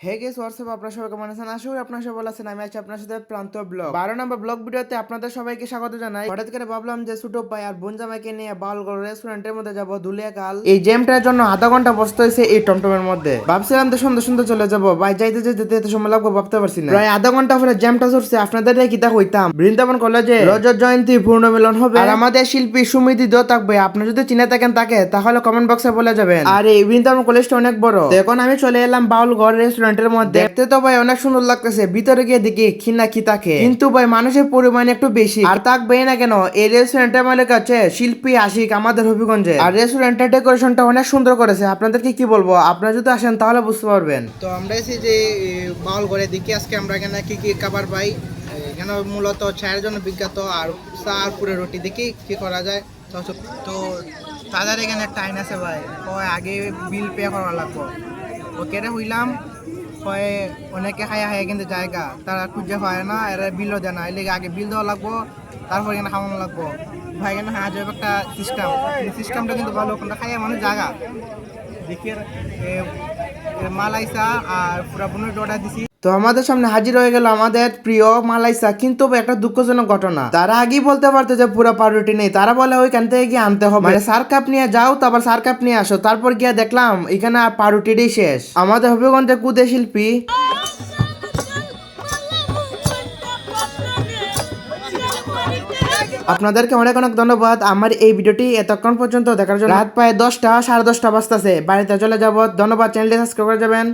হে guess WhatsApp আপনার সবাই কেমন আছেন? আশা করি আপনার সবাই আছেন। আমি আছি আপনার সাথে প্রান্ত ব্লগ। বারো নম্বর ব্লগ ভিডিওতে আপনাদের সবাইকে স্বাগত জানাই। হঠাৎ করে ভাবলাম যে ছোট ভাই আর বোন জামাইকে নিয়ে বালগড় রেস্টুরেন্টের মধ্যে যাব দুলিয়া কাল এই জ্যামটার জন্য আধা ঘণ্টা বসতে হয়েছে এই টমটমের মধ্যে। ভাবছিলাম তো সুন্দর সুন্দর চলে যাব। ভাই, যাইতে যেতে যেতে সময় লাগবে ভাবতে পারছি না। প্রায় আধা ঘণ্টা পরে জ্যামটা চলছে আপনাদের কিতা হইতাম? বৃন্দাবন কলেজে রজত জয়ন্তী পূর্ণ মিলন হবে। আর আমাদের শিল্পী সুমিতি দো থাকবে। আপনি যদি চিনে থাকেন তাকে, তাহলে কমেন্ট বক্সে বলে যাবেন। আর, এই বৃন্দাবন কলেজটা অনেক বড়। এখন আমি চলে এলাম বাউল ঘর রেস্টুরেন্টের মধ্যে। দেখতে তো ভাই অনেক সুন্দর লাগতেছে ভিতরে গিয়ে দেখি খিনা কি থাকে কিন্তু ভাই মানুষের পরিমাণ একটু বেশি। আর থাকবে না কেন এই রেস্টুরেন্টের মালিক আছে শিল্পী আশিক আমাদের হবিগঞ্জে। আর রেস্টুরেন্টের ডেকোরেশনটা অনেক সুন্দর করেছে। আপনাদেরকে কি বলব? আপনারা যদি আসেন তাহলে বুঝতে পারবেন। তো আমরা এসে যে বাউল দেখি আজকে আমরা এখানে কি কি খাবার পাই। এখানে মূলত চায়ের জন্য বিখ্যাত আর চা আর পুরো রুটি। দেখি কি করা যায়। তো তাদের এখানে একটা আইন আছে ভাই। কয় আগে বিল পে করা লাগবো। ওকে হইলাম। কয় অনেকে খাইয়া খাইয়া কিন্তু জায়গা। তারা খুঁজে হয় না, এরা বিলও দেয় না। এলে আগে বিল দেওয়া লাগবো, তারপর এখানে খাওয়ানো লাগবো। ভাই, এখানে হাঁয়া যাবে একটা সিস্টেম সিস্টেমটা কিন্তু ভালো ওখানে খাইয়া মানে জায়গা। দেখি মাল মালাইসা আর পুরা পনেরো অর্ডার দিছি। তো আমাদের সামনে হাজির হয়ে গেল আমাদের প্রিয় মালাইসা কিন্তু একটা দুঃখজনক ঘটনা। তারা আগেই বলতে পারতো যে পুরো পাউরুটি নেই। তারা বলে, ওইখান থেকে গিয়ে আনতে হবে। মানে সার কাপ নিয়ে যাও, তারপর সার কাপ নিয়ে আসো। তারপর গিয়ে দেখলাম, এখানে আর পাউরুটিটাই শেষ। আমাদের হবিগঞ্জে কুদে শিল্পী আপনাদেরকে অনেক অনেক ধন্যবাদ। আমার এই ভিডিওটি এতক্ষণ পর্যন্ত দেখার জন্য। রাত প্রায় দশটা, সাড়ে দশটা বাজতেছে। বাড়িতে চলে যাব। ধন্যবাদ। চ্যানেলটি সাবস্ক্রাইব করে যাবেন।